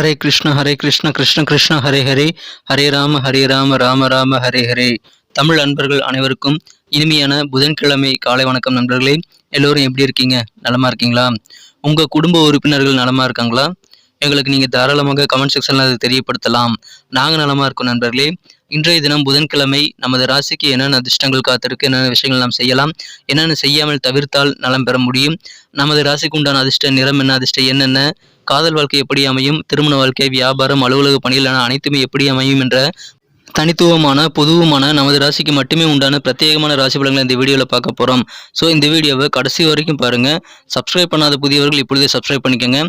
ஹரே கிருஷ்ண ஹரே கிருஷ்ண கிருஷ்ண கிருஷ்ண ஹரே ஹரே. ஹரே ராம ஹரே ராம ராம ராம ஹரே ஹரே. தமிழ் அன்பர்கள் அனைவருக்கும் இனிமையான புதன்கிழமை காலை வணக்கம் நண்பர்களே. எல்லோரும் எப்படி இருக்கீங்க? நலமா இருக்கீங்களா? உங்க குடும்ப உறுப்பினர்கள் நலமா இருக்காங்களா? எங்களுக்கு நீங்க தாராளமாக கமெண்ட் செக்ஷன்ல அதை தெரியப்படுத்தலாம். நாங்க நலமா இருக்கோம் நண்பர்களே. இன்றைய தினம் புதன்கிழமை நமது ராசிக்கு என்னென்ன அதிர்ஷ்டங்கள் காத்திருக்கு என்னென்ன விஷயங்கள் நாம் செய்யலாம் என்னென்ன செய்யாமல் தவிர்த்தால் நலம் பெற முடியும் நமது ராசிக்கு உண்டான அதிர்ஷ்ட நிறம் என்ன அதிர்ஷ்டம் என்னென்ன காதல் வாழ்க்கை எப்படி அமையும்? திருமண வாழ்க்கை வியாபாரம் அலுவலக பணிகள் என அனைத்துமே எப்படி அமையும் என்ற தனித்துவமான பொதுவுமான நமது ராசிக்கு மட்டுமே உண்டான பிரத்யேகமான ராசி பலன்களை இந்த வீடியோவில் பார்க்க போகிறோம் ஸோ இந்த வீடியோவை கடைசி வரைக்கும் பாருங்கள் சப்ஸ்கிரைப் பண்ணாத புதியவர்கள் இப்பொழுதே சப்ஸ்கிரைப் பண்ணிக்கோங்க.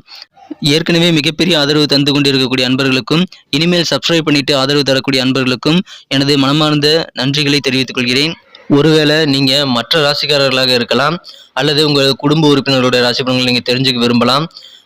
ஏற்கனவே மிகப்பெரிய ஆதரவு தந்து கொண்டிருக்கக்கூடிய அன்பர்களுக்கும் இனிமேல் சப்ஸ்கிரைப் பண்ணிட்டு ஆதரவு தரக்கூடிய அன்பர்களுக்கும் எனது மனமார்ந்த நன்றிகளை தெரிவித்துக் கொள்கிறேன். ஒருவேளை நீங்கள் மற்ற ராசிக்காரர்களாக இருக்கலாம் அல்லது உங்கள் குடும்ப உறுப்பினர்களுடைய ராசி பலன்களை நீங்கள் தெரிஞ்சுக்க விரும்பலாம்.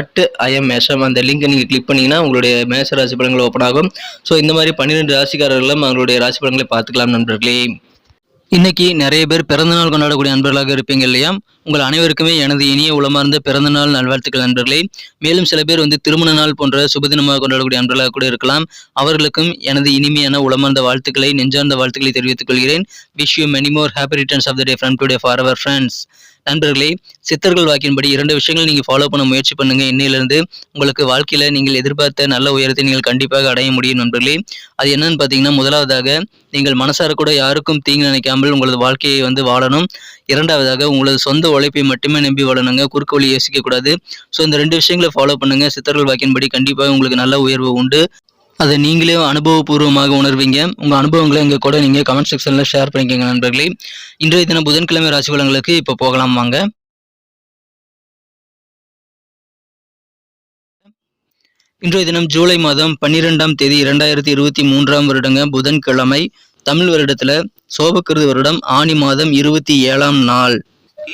அட் ஐஎம் மேஷம். அந்த லிங்கை நீங்கள் கிளிக் பண்ணிங்கன்னா உங்களுடைய மேஷ ராசி பலன்கள் ஓப்பன் ஆகும். ஸோ இந்த மாதிரி பன்னிரெண்டு ராசிக்காரர்களும் அவங்களுடைய ராசி பலன்களை பார்த்துக்கலாம் நண்பர்களே. இன்னைக்கு நிறைய பேர் பிறந்தநாள் கொண்டாடக்கூடிய நண்பர்களாக இருப்பீங்க இல்லையா? உங்கள் அனைவருக்குமே எனது இனிய உளமார்ந்த பிறந்தநாள் நல்வாழ்த்துக்கள் நண்பர்களே. மேலும் சில பேர் வந்து திருமண நாள் போன்ற சுபதினமாக கொண்டாடக்கூடிய நண்பர்களாக கூட இருக்கலாம். அவர்களுக்கும் எனது இனிமையான உளமார்ந்த வாழ்த்துக்களை நெஞ்சார்ந்த வாழ்த்துக்களை தெரிவித்துக் கொள்கிறேன். Wish you many more happy returns of the day from today for our friends நண்பர்களே சித்தர்கள் வாக்கின்படி இரண்டு விஷயங்கள் நீங்கள் ஃபாலோ பண்ண முயற்சி பண்ணுங்க. இன்னையிலேருந்து உங்களுக்கு வாழ்க்கையில் நீங்கள் எதிர்பார்த்த நல்ல உயரத்தை நீங்கள் கண்டிப்பாக அடைய முடியும் நண்பர்களே. அது என்னன்னு பார்த்தீங்கன்னா முதலாவதாக நீங்கள் மனசார கூட யாருக்கும் தீங்கு நினைக்காமல் உங்களது வாழ்க்கையை வந்து வாழணும். இரண்டாவதாக உங்களது சொந்த உழைப்பை மட்டுமே நம்பி வாழணுங்க. குறுக்கு வழி யோசிக்கக்கூடாது. ஸோ இந்த ரெண்டு விஷயங்களை ஃபாலோ பண்ணுங்க. சித்தர்கள் வாக்கின்படி கண்டிப்பாக உங்களுக்கு நல்ல உயர்வு உண்டு. அதை நீங்களே அனுபவபூர்வமாக உணர்வீங்க. உங்கள் அனுபவங்களை எங்கள் கூட நீங்கள் கமெண்ட் செக்ஷனில் ஷேர் பண்ணிக்கோங்க நண்பர்களே. இன்றைய தினம் புதன்கிழமை ராசி பலன்களுக்கு இப்போ போகலாம் வாங்க. இன்றைய தினம் ஜூலை மாதம் பன்னிரெண்டாம் தேதி இரண்டாயிரத்தி இருபத்தி மூன்றாம் வருடங்க புதன்கிழமை. தமிழ் வருடத்தில் சோபக்கிருது வருடம் ஆணி மாதம் இருபத்தி ஏழாம் நாள்.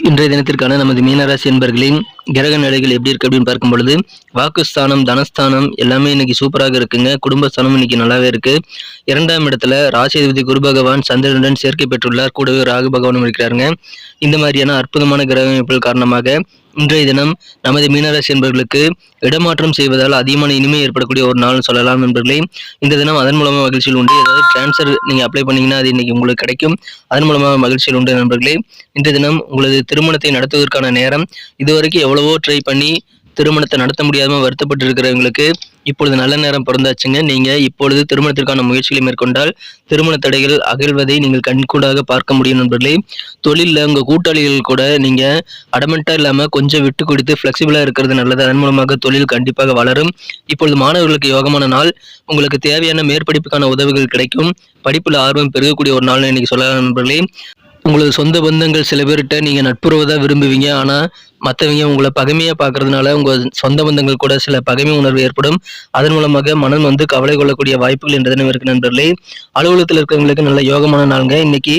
இன்றைய தினத்திற்கான நமது மீனராசி என்பர்களின் கிரக நிலைகள் எப்படி இருக்கு அப்படின்னு பார்க்கும் பொழுது வாக்குஸ்தானம் தனஸ்தானம் எல்லாமே இன்னைக்கு சூப்பராக இருக்குங்க. குடும்பஸ்தானம் இன்னைக்கு நல்லாவே இருக்கு. இரண்டாம் இடத்துல ராசிதிபதி குரு பகவான் சந்திரனுடன் சேர்க்கை பெற்றுள்ளார். கூடவே ராகு பகவானும் இருக்கிறாருங்க. இந்த மாதிரியான அற்புதமான கிரக அமைப்புகள் காரணமாக இன்றைய தினம் நமது மீனராசி என்பவர்களுக்கு இடமாற்றம் செய்வதால் அதிகமான இனிமை ஏற்படக்கூடிய ஒரு நாள்னு சொல்லலாம் என்பர்களே இந்த தினம் அதன் மூலமாக மகிழ்ச்சியில் உண்டு. ஏதாவது டிரான்ஸ்ஃபர் நீங்கள் அப்ளை பண்ணீங்கன்னா அது இன்னைக்கு உங்களுக்கு கிடைக்கும். அதன் மூலமாக மகிழ்ச்சியில் உண்டு நண்பர்களே. இன்றைய தினம் உங்களது திருமணத்தை நடத்துவதற்கான நேரம் இதுவரைக்கும் எவ்வளவோ ட்ரை பண்ணி திருமணத்தை நடத்த முடியாமல் வருத்தப்பட்டு இருக்கிறவங்களுக்கு இப்பொழுது நல்ல நேரம் பிறந்தாச்சுங்க. நீங்க இப்பொழுது திருமணத்திற்கான முயற்சிகளை மேற்கொண்டால் திருமண தடைகள் அகழ்வதை நீங்கள் கண்கூடாக பார்க்க முடியும் நண்பர்களே. தொழிலில் உங்க கூட்டாளிகள் கூட நீங்க அடமெண்டா இல்லாம கொஞ்சம் விட்டு கொடுத்து ஃப்ளெக்சிபிளாக இருக்கிறது நல்லது. அதன் மூலமாக தொழில் கண்டிப்பாக வளரும். இப்பொழுது மாணவர்களுக்கு யோகமான நாள். உங்களுக்கு தேவையான மேற்படிப்புக்கான உதவிகள் கிடைக்கும். படிப்புல ஆர்வம் பெருகக்கூடிய ஒரு நாள் இன்னைக்கு சொல்லலாம் நண்பர்களே. உங்களது சொந்த பந்தங்கள் சில பேர்கிட்ட நீங்கள் நட்புறவை தான் விரும்புவீங்க. ஆனால் மற்றவங்க உங்களை பகைமையாக பார்க்கறதுனால உங்கள் சொந்த பந்தங்கள் கூட சில பகைமை உணர்வு ஏற்படும். அதன் மூலமாக மனம் வந்து கவலை கொள்ளக்கூடிய வாய்ப்புகள் என்ற தினம் இருக்கு நண்பர்களே. அலுவலகத்தில் இருக்கிறவங்களுக்கு நல்ல யோகமான நாளுங்க. இன்னைக்கு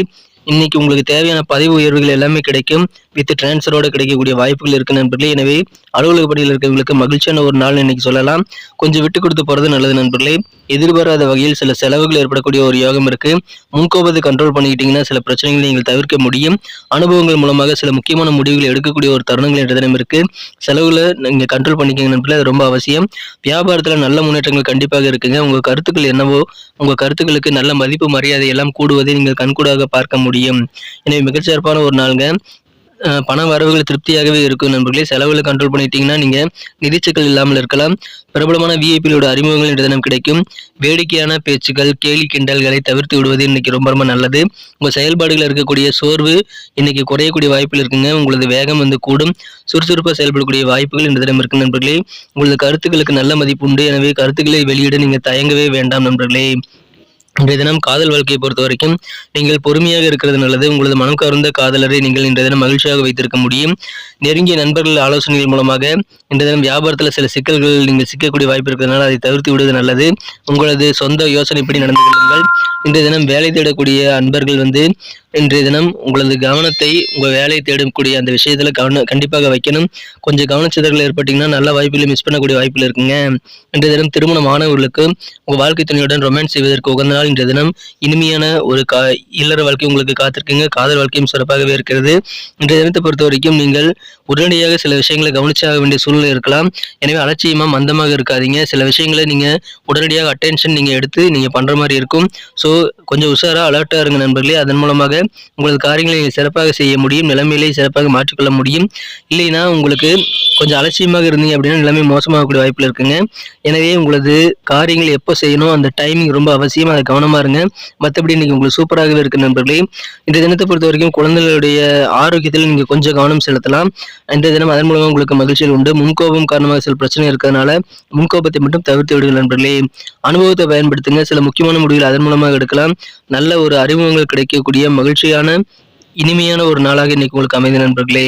இன்னைக்கு உங்களுக்கு தேவையான பதவி உயர்வுகள் எல்லாமே கிடைக்கும். வித் டிரான்ஸ்ஃபரோடு கிடைக்கக்கூடிய வாய்ப்புகள் இருக்கு நண்பர்களே. எனவே அலுவலக பணியில் இருக்கிறவங்களுக்கு மகிழ்ச்சியான ஒரு நாள் இன்னைக்கு சொல்லலாம். கொஞ்சம் விட்டு கொடுத்து போறது நல்லது நண்பர்களே. எதிர்பாராத வகையில் சில செலவுகள் ஏற்படக்கூடிய ஒரு யோகம் இருக்கு. முன்கோபத்தை கண்ட்ரோல் பண்ணிக்கிட்டீங்கன்னா சில பிரச்சனைகளை நீங்கள் தவிர்க்க முடியும். அனுபவங்கள் மூலமாக சில முக்கியமான முடிவுகளை எடுக்கக்கூடிய ஒரு தருணங்கள் என்ற தினம் இருக்கு. செலவுகளை நீங்க கண்ட்ரோல் பண்ணிக்கங்க நண்பர்களே அது ரொம்ப அவசியம். வியாபாரத்தில் நல்ல முன்னேற்றங்கள் கண்டிப்பாக இருக்குங்க. உங்க கருத்துக்கள் என்னவோ உங்க கருத்துக்களுக்கு நல்ல மதிப்பு மரியாதை எல்லாம் கூடுவதை நீங்கள் கண்கூடாக பார்க்க முடியும். எனவே மிகச்சிறப்பான ஒரு நாளுங்க. பண வரவுகள் திருப்தியாகவே இருக்கும் நண்பர்களே. செலவுகளை கண்ட்ரோல் பண்ணிட்டீங்கன்னா நீங்கள் நிதிச்சிக்கல் இல்லாமல் இருக்கலாம். பிரபலமான விஐபியோட அறிமுகங்கள் இன்று தினம் கிடைக்கும். வேடிக்கையான பேச்சுக்கள் கேலி கிண்டல்களை தவிர்த்து விடுவது இன்னைக்கு ரொம்ப ரொம்ப நல்லது. உங்கள் செயல்பாடுகளில் இருக்கக்கூடிய சோர்வு இன்னைக்கு குறையக்கூடிய வாய்ப்பில் இருக்குங்க. உங்களது வேகம் வந்து கூடும். சுறுசுறுப்பாக செயல்படக்கூடிய வாய்ப்புகள் இந்த தினம் இருக்கு நண்பர்களே. உங்களது கருத்துக்களுக்கு நல்ல மதிப்பு உண்டு. எனவே கருத்துக்களை வெளியிட நீங்கள் தயங்கவே வேண்டாம் நண்பர்களே. இன்றைய தினம் காதல் வாழ்க்கையை பொறுத்த வரைக்கும் நீங்கள் பொறுமையாக இருக்கிறது நல்லது. உங்களது மனம் கவர்ந்த காதலரை நீங்கள் இன்றைய தினம் மகிழ்ச்சியாக வைத்திருக்க முடியும். நெருங்கிய நண்பர்கள் ஆலோசனைகள் மூலமாக இன்றைய தினம் வியாபாரத்தில் சில சிக்கல்கள் நீங்கள் சிக்கக்கூடிய வாய்ப்பு இருக்கிறதுனால அதை தவிர்த்து விடுவது நல்லது. உங்களது சொந்த யோசனைப்படி நடந்து கொள்ளுங்கள். இன்றைய தினம் வேலை தேடக்கூடிய அன்பர்கள் வந்து இன்றைய தினம் உங்களது கவனத்தை உங்கள் வேலை தேடக்கூடிய அந்த விஷயத்தில் கவனம் கண்டிப்பாக வைக்கணும். கொஞ்சம் கவனச்சிதறல் ஏற்பட்டீங்கன்னா நல்ல வாய்ப்புகளை மிஸ் பண்ணக்கூடிய வாய்ப்பில் இருக்குங்க. இன்றைய தினம் திருமணம் ஆனவர்களுக்கு உங்கள் வாழ்க்கை துணையுடன் ரொமான்ஸ் செய்வதற்கு உகந்த நாள் இன்றைய தினம். இனிமையான ஒரு கா இல்லற வாழ்க்கை உங்களுக்கு காத்திருக்குங்க. காதல் வாழ்க்கையும் சிறப்பாகவே இருக்கிறது. இன்றைய தினத்தை பொறுத்த வரைக்கும் நீங்கள் உடனடியாக சில விஷயங்களை கவனிச்சாக வேண்டிய சூழ்நிலை இருக்கலாம். எனவே அலட்சியமாக மந்தமாக இருக்காதீங்க. சில விஷயங்களை நீங்கள் உடனடியாக அட்டென்ஷன் நீங்கள் எடுத்து நீங்கள் பண்ணுற மாதிரி இருக்கும். ஸோ கொஞ்சம் உஷாராக அலர்ட்டாக இருங்க நண்பர்களே. அதன் மூலமாக உங்களது காரியங்களை நீங்கள் சிறப்பாக செய்ய முடியும். நிலைமையிலே சிறப்பாக மாற்றிக்கொள்ள முடியும். இல்லைன்னா உங்களுக்கு கொஞ்சம் அலட்சியமாக இருந்தீங்க அப்படின்னா நிலைமை மோசமாகக்கூடிய வாய்ப்பில் இருக்குங்க. எனவே உங்களது காரியங்கள் எப்போ செய்யணும் அந்த டைமிங் ரொம்ப அவசியம் அதை கவனமாக இருங்க. மற்றபடி இன்னைக்கு உங்களுக்கு சூப்பராகவே இருக்குது நண்பர்களே. இந்த தினத்தை பொறுத்த வரைக்கும் குழந்தைகளுடைய ஆரோக்கியத்தில் நீங்கள் கொஞ்சம் கவனம் செலுத்தலாம். இந்த தினம் அதன் மூலமாக உங்களுக்கு மகிழ்ச்சியில் உண்டு. முன்கோபம் காரணமாக சில பிரச்சனை இருக்கிறதுனால முன்கோபத்தை மட்டும் தவிர்த்து விடுங்கள் நண்பர்களே. அனுபவத்தை பயன்படுத்துங்க சில முக்கியமான முடிவுகள் அதன் மூலமாக எடுக்கலாம். நல்ல ஒரு அறிமுகங்கள் கிடைக்கக்கூடிய மகிழ்ச்சியான இனிமையான ஒரு நாளாக இன்னைக்கு உங்களுக்கு அமைந்த நண்பர்களே.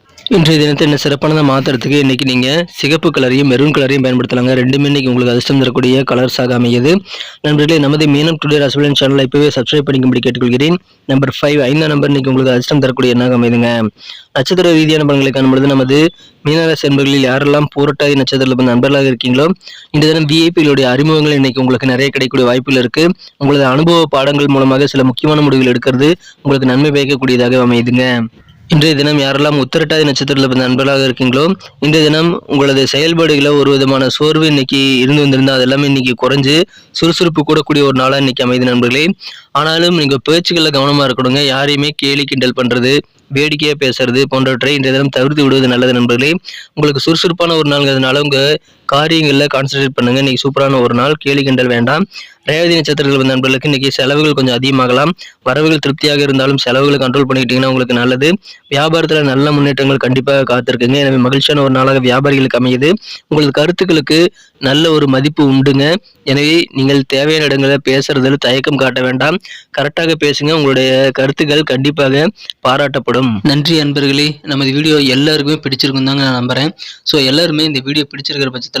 இன்றைய தினத்தை என்ன சிறப்பானதாக மாற்றுறதுக்கு இன்றைக்கி நீங்கள் சிகப்பு கலரையும் மெரூன் கலரையும் பயன்படுத்தலாங்க. ரெண்டுமே இன்றைக்கி உங்களுக்கு அதிர்ஷ்டம் தரக்கூடிய கலர்ஸாக அமையுது. நண்பர்களே நமது மீனம் டுடே ரசபலன் சேனலை இப்போவே சப்ஸ்கிரைப் பண்ணிக்கும்படி கேட்டுக்கொள்கிறேன். நம்பர் ஃபைவ் ஐந்தாம் நம்பர் இன்றைக்கி உங்களுக்கு அதிர்ஷ்டம் தரக்கூடிய எண்ணாக அமைதுங்க. நட்சத்திர ரீதியான பலன்களை காணும்பொழுது நமது மீனராசி என்பர்களில் யாரெல்லாம் போராட்டாதி நட்சத்திரத்தில் நண்பர்களாக இருக்கீங்களோ இந்த தினம் விஐபிகளுடைய அறிமுகங்கள் இன்னைக்கு உங்களுக்கு நிறைய கிடைக்கக்கூடிய வாய்ப்புகள் இருக்கு. உங்களது அனுபவ பாடங்கள் மூலமாக சில முக்கியமான முடிவுகள் எடுக்கிறது உங்களுக்கு நன்மை பயக்கக்கூடியதாக அமையுதுங்க இன்றைய தினம் யாரெல்லாம் உத்திரட்டாதி நட்சத்திரத்தில் பிறந்த நண்பர்களாக இருக்கீங்களோ இன்றைய தினம் உங்களது செயல்பாடுகளை ஒரு விதமான சோர்வு இன்னைக்கு இருந்து வந்திருந்தா அது எல்லாமே இன்னைக்கு குறைஞ்சு சுறுசுறுப்பு கூடக்கூடிய ஒரு நாளாக இன்னைக்கு அமைது நண்பர்களே. ஆனாலும் நீங்கள் பேச்சுக்களில் கவனமாக இருக்கணுங்க. யாரையுமே கேலி கிண்டல் பண்ணுறது வேடிக்கையாக பேசுறது போன்றவற்றை இன்றைய தினம் தவிர்த்து விடுவது நல்லது நண்பர்களே. உங்களுக்கு சுறுசுறுப்பான ஒரு நாள்ங்கிறதுனால உங்கள் காரியங்களில் கான்சென்ட்ரேட் பண்ணுங்க. இன்றைக்கி சூப்பரான ஒரு நாள். கேலி கிண்டல் வேண்டாம். ரேவதி நட்சத்திரங்கள் வந்த நண்பர்களுக்கு இன்னைக்கு செலவுகள் கொஞ்சம் அதிகமாகலாம். வரவுகள் திருப்தியாக இருந்தாலும் செலவுகளை கண்ட்ரோல் பண்ணிக்கிட்டீங்கன்னா உங்களுக்கு நல்லது. வியாபாரத்தில் நல்ல முன்னேற்றங்கள் கண்டிப்பாக காத்திருக்குங்க. எனவே மகிழ்ச்சியான ஒரு நாளாக வியாபாரிகளுக்கு அமையுது. உங்களது கருத்துக்களுக்கு நல்ல ஒரு மதிப்பு உண்டுங்க. எனவே நீங்கள் தேவையான இடங்களில் பேசுறதில் தயக்கம் காட்ட வேண்டாம். கரெக்டாக பேசுங்க. உங்களுடைய கருத்துக்கள் கண்டிப்பாக பாராட்டப்படும். நன்றி அன்பர்களே. நமது வீடியோ எல்லாருக்குமே பிடிச்சிருக்கும் தாங்க நான் நம்புறேன். ஸோ எல்லாருமே இந்த வீடியோ பிடிச்சிருக்கிற பட்சத்தில்